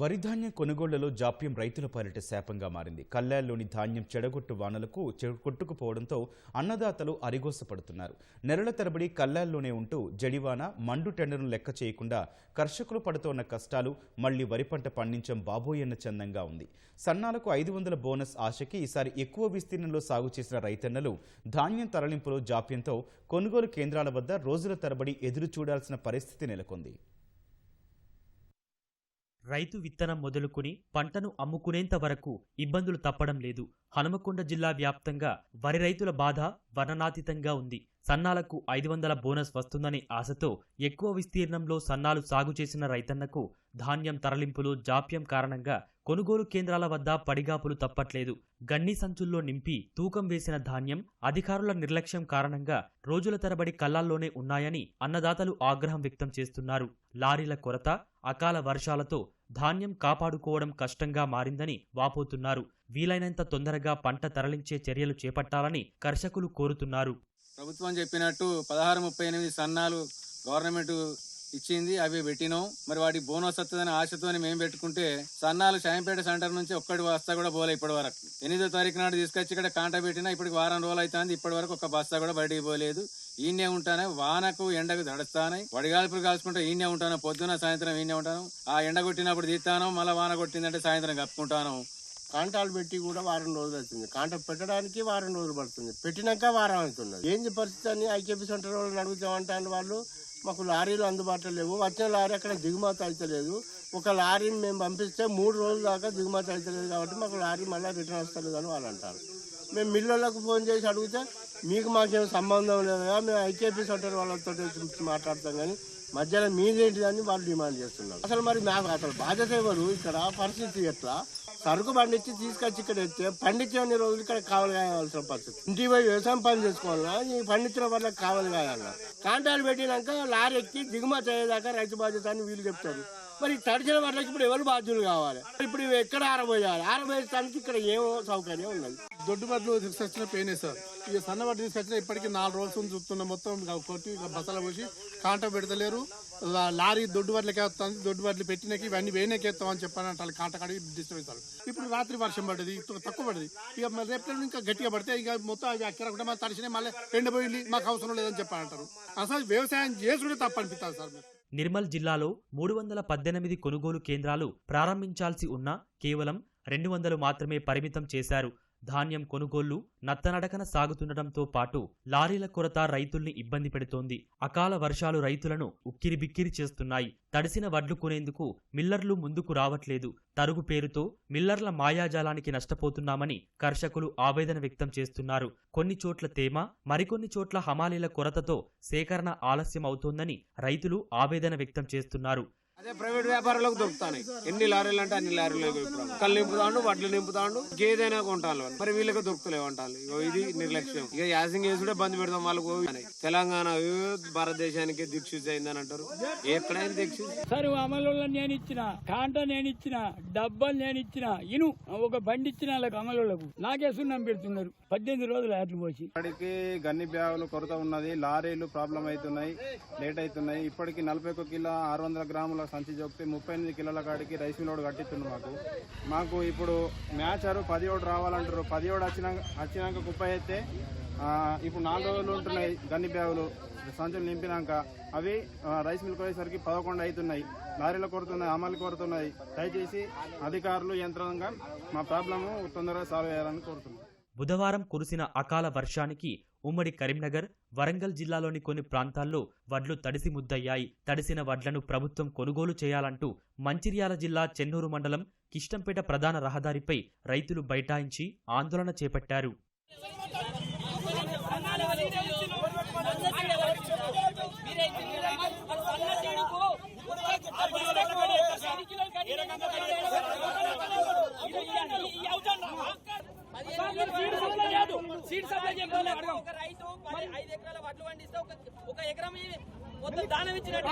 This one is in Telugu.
వరి ధాన్యం కొనుగోళ్ళలో జాప్యం రైతుల పాలిట శాపంగా మారింది. కల్లాల్లోని ధాన్యం చెడగొట్టు వానలకు కొట్టుకుపోవడంతో అన్నదాతలు అరిగోసపడుతున్నారు. నెలల తరబడి కల్లాల్లోనే ఉంటూ జడివాన మండు టెండర్ను లెక్క చేయకుండా కర్షకులు పడుతోన్న కష్టాలు మళ్ళీ వరి పంట పండించం బాబోయన్న చందంగా ఉంది. సన్నాలకు ఐదు వందల బోనస్ ఆశకి ఈసారి ఎక్కువ విస్తీర్ణంలో సాగు చేసిన రైతన్నలు ధాన్యం తరలింపులో జాప్యంతో కొనుగోలు కేంద్రాల వద్ద రోజుల తరబడి ఎదురు చూడాల్సిన పరిస్థితి నెలకొంది. రైతు విత్తనం మొదలుకొని పంటను అమ్ముకునేంత వరకు ఇబ్బందులు తప్పడం లేదు. హనుమకొండ జిల్లా వ్యాప్తంగా వరి రైతుల బాధ వర్ణనాతీతంగా ఉంది. సన్నాలకు ఐదు వందల బోనస్ వస్తుందనే ఆశతో ఎక్కువ విస్తీర్ణంలో సన్నాలు సాగు చేసిన రైతన్నకు ధాన్యం తరలింపులో జాప్యం కారణంగా కొనుగోలు కేంద్రాల వద్ద పడిగాపులు తప్పట్లేదు. గన్ని సంచుల్లో నింపి తూకం వేసిన ధాన్యం అధికారుల నిర్లక్ష్యం కారణంగా రోజుల తరబడి కళ్ళాల్లోనే ఉన్నాయని అన్నదాతలు ఆగ్రహం వ్యక్తం చేస్తున్నారు. లారీల కొరత అకాల వర్షాలతో ధాన్యం కాపాడుకోవడం కష్టంగా మారిందని వాపోతున్నారు. వీలైనంత తొందరగా పంట తరలించే చర్యలు చేపట్టాలని కర్షకులు కోరుతున్నారు. ప్రభుత్వం చెప్పినట్టు పదహారు ముప్పై ఎనిమిది సన్నాలు గవర్నమెంట్ ఇచ్చింది అవి పెట్టినాం. మరి వాటి బోనస్ వస్తుందని ఆశతోని మేము పెట్టుకుంటే సన్నాలు సాయంపేట సెంటర్ నుంచి ఒక్కడి బస్తా కూడా పోలే ఇప్పటి వరకు ఎనిమిదో తారీఖు నాడు తీసుకొచ్చి ఇక్కడ కాంట పెట్టినా ఇప్పటికి వారం రోజులు అవుతుంది ఇప్పటి వరకు ఒక బస్తా కూడా బయటికి పోలేదు. ఈయనే ఉంటానే వానకు ఎండకు దడుస్తానే వడిగాల్పులు కాల్చుకుంటే ఈయనే ఉంటాను. పొద్దున సాయంత్రం ఈయనే ఉంటాను. ఆ ఎండ కొట్టినప్పుడు తీస్తాను మళ్ళీ వాన కొట్టిందంటే సాయంత్రం కప్పుకుంటాను. కాంటాలు పెట్టి కూడా వారం రోజులు అవుతుంది కాంట పెట్టడానికి వారం రోజులు పడుతుంది. పెట్టినాక వారం అవుతున్నది. ఏంది పరిస్థితి అని ఐకేపీ సెంటర్ వాళ్ళని అడుగుతామంటాను వాళ్ళు. మాకు లారీలు అందుబాటులో లేవు. వచ్చిన లారీ అక్కడ దిగుమతి అవుతలేదు ఒక లారీని మేము పంపిస్తే మూడు రోజుల దాకా దిగుమతి అవుతలేదు కాబట్టి మాకు లారీ మళ్ళీ రిటర్న్ వస్తలేదు అని వాళ్ళు అంటారు. మేము మిల్లర్లకు ఫోన్ చేసి అడిగితే మీకు మాకేం సంబంధం లేదు కదా మేము ఐకేపీ సెంటర్ వాళ్ళతో మాట్లాడతాం కానీ మధ్యలో మీదేంటిదని వాళ్ళు డిమాండ్ చేస్తున్నారు. అసలు మరి మాకు అసలు బాధ్యత ఎవరు? ఇక్కడ పరిస్థితి ఎట్లా? సరుకు పండించి తీసుకొచ్చి ఇక్కడ ఎత్తే పండించే రోజులు ఇక్కడ కావాలి కావాల్సిన పరిస్థితి. ఇంటి పోయి వ్యవసాయం పని చేసుకోవాలన్నా ఈ పండించిన వల్ల కావాలి కావాలన్నా కాంటాలు పెట్టినాక లారీ ఎక్కి దిగుమతి అయ్యేదాకా రైతు బాధ్యత అని వీళ్ళు చెప్తారు. మరి తడిచిన వాళ్ళకి ఇప్పుడు ఎవరు బాధ్యులు కావాలి? ఇప్పుడు ఇవి ఎక్కడ ఆరబోయాలి? ఆరబోయడానికి ఇక్కడ ఏమో సౌకర్యం ఉన్నది? దొడ్డు బట్టలు తీసుకొచ్చిన పెయినే సార్. ఇక సన్న బట్టలు తీసుకొచ్చిన ఇప్పటికి నాలుగు రోజులు చూస్తున్న మొత్తం కొట్టి ఇక బసలు పోసి కాంట పెడతలేరు. లారీ దొడ్డు బట్టలకి వస్తుంది. దొడ్డు బట్టలు పెట్టినకి ఇవన్నీ వేయనకేస్తాం అని చెప్పాను అంటే కాంట కడిగి డిస్టర్బ్ అవుతారు ఇప్పుడు రాత్రి వర్షం పడ్డది తక్కువ పడింది పడ్డది. ఇక రేపు ఇంకా గట్టిగా పడితే ఇక మొత్తం అవి అక్కడ కూడా మళ్ళీ తడిచినాయి మళ్ళీ ఎండిపోయింది మాకు అవసరం లేదని చెప్పారంటారు అసలు వ్యవసాయం చేసుకుంటే తప్పనిపిస్తారు సార్ నిర్మల్ జిల్లాలో మూడు వందల పద్దెనిమిది కొనుగోలు కేంద్రాలు ప్రారంభించాల్సి ఉన్నా కేవలం రెండు వందలు మాత్రమే పరిమితం చేశారు. ధాన్యం కొనుగోళ్ళు నత్తనడకన సాగుతుండటంతో పాటు లారీల కొరత రైతుల్ని ఇబ్బంది పెడుతోంది. అకాల వర్షాలు రైతులను ఉక్కిరిబిక్కిరి చేస్తున్నాయి. తడిసిన వడ్లు కొనేందుకు మిల్లర్లు ముందుకు రావట్లేదు. తరుగు పేరుతో మిల్లర్ల మాయాజాలానికి నష్టపోతున్నామని కర్షకులు ఆవేదన వ్యక్తం చేస్తున్నారు. కొన్ని చోట్ల తేమ మరికొన్ని చోట్ల హమాలీల కొరతతో సేకరణ ఆలస్యం అవుతోందని రైతులు ఆవేదన వ్యక్తం చేస్తున్నారు. అదే ప్రైవేట్ వ్యాపారులకు దొరుకుతాయి ఎన్ని లారీలు అంటే అన్ని లారీలు ఇప్పుడు కళ్ళు నింపుతాండు వడ్లు నింపుతాండు గేదైనా కొంటాను మరి వీళ్ళకి దొరుకుతలేవు అంటాను ఇది నిర్లక్ష్యం. ఇక యాసింగ్ చేసుడే బంద్ పెడతాం వాళ్ళకు. తెలంగాణ భారతదేశానికి దిక్సూచి అయిందని అంటారు ఎక్కడైనా దిక్సూచి సరువు అమలులో నేను ఇచ్చిన కాంట నేను ఇచ్చిన డబ్బాలు నేను ఇచ్చిన ఇను ఒక బండి ఇచ్చిన వాళ్ళకి అమలులకు నాకే సున్నం పెడుతున్నారు. పద్దెనిమిది రోజులు ఆటలు పోసి. ఇప్పటికీ గన్ని బ్యాగులు కొరత ఉన్నది లారీలు ప్రాబ్లం అవుతున్నాయి లేట్ అవుతున్నాయి. ఇప్పటికి నలభై ఒక్క కిలో ఆరు వందల గ్రాముల సంచి చెప్తే ముప్పై ఎనిమిది కిలోల కాడికి రైస్ మిల్లోడు కట్టిస్తుంది మాకు. మాకు ఇప్పుడు మ్యాచ్ అరు పది పదిహేడు రావాలంటారు పదిహేడు వచ్చినాక వచ్చినాక కుప్ప అయితే ఇప్పుడు నాలుగు రోజులు ఉంటున్నాయి గన్ని బ్యాగులు. సంచులు నింపినాక అవి రైస్ మిల్క్ పోయేసరికి పదకొండు అవుతున్నాయి లారీల కొరుతున్నాయి అమలు కొడుతున్నాయి దయచేసి అధికారులు యంత్రాంగం మా ప్రాబ్లము తొందరగా సాల్వ్ చేయాలని కోరుతున్నాం. బుధవారం కురిసిన అకాల వర్షానికి ఉమ్మడి కరీంనగర్ వరంగల్ జిల్లాలోని కొన్ని ప్రాంతాల్లో వడ్లు తడిసి ముద్దయ్యాయి. తడిసిన వడ్లను ప్రభుత్వం కొనుగోలు చేయాలంటూ మంచిర్యాల జిల్లా చెన్నూరు మండలం కిష్టంపేట ప్రధాన రహదారిపై రైతులు బైఠాయించి ఆందోళన చేపట్టారు. సీడ్ ఒక రైతు మరి ఐదు ఎకరాల వడ్లు పండిస్తే ఒక ఎకరం మొత్తం దానం ఇచ్చినట్టు